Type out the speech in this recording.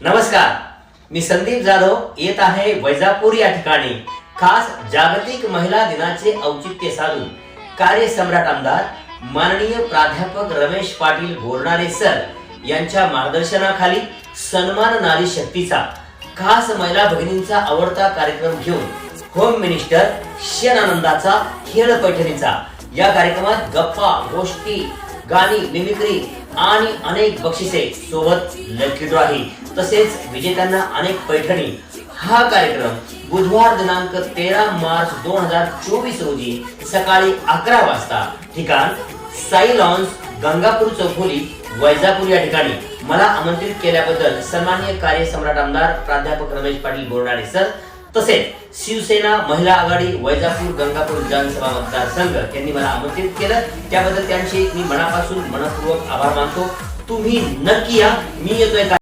नमस्कार. मी संदीप जाधव येत आहे वैजापूर या ठिकाणी. खास जागतिक महिला दिनाचे औचित्य साधून. कार्यसम्राट आमदार माननीय प्राध्यापक रमेश पाटील बोरणारे सर यांच्या मार्गदर्शनाखाली सन्मान नारी शक्तीचा खास महिला भगिनींचा आवडता कार्यक्रम घेऊन होम मिनिस्टर शेन आनंदाचा खेळ पैठणीचा या कार्यक्रमात गप्पा गोष्टी गाणी मिमिक्री आणि अनेक बक्षिसे सोबत लकी ड्रॉही तसेच विजेत्यांना अनेक पैठणी. हा कार्यक्रम बुधवार दिनांक तेरा मार्च दोन हजार चोवीस रोजी सकाळी अकरा वाजता. ठिकाण साई लॉन्स गंगापूर चौफोली वैजापूर या ठिकाणी. मला आमंत्रित केल्याबद्दल सन्मान्य कार्य सम्राट आमदार प्राध्यापक रमेश पाटील बोरणारे सर तसेच शिवसेना महिला आघाडी वैजापूर गंगापूर विधानसभा मतदारसंघ यांनी मला आमंत्रित केलं. त्याबद्दल त्यांचे मी मनापासून मनपूर्वक आभार मानतो. तुम्ही नक्की या. मी येतोय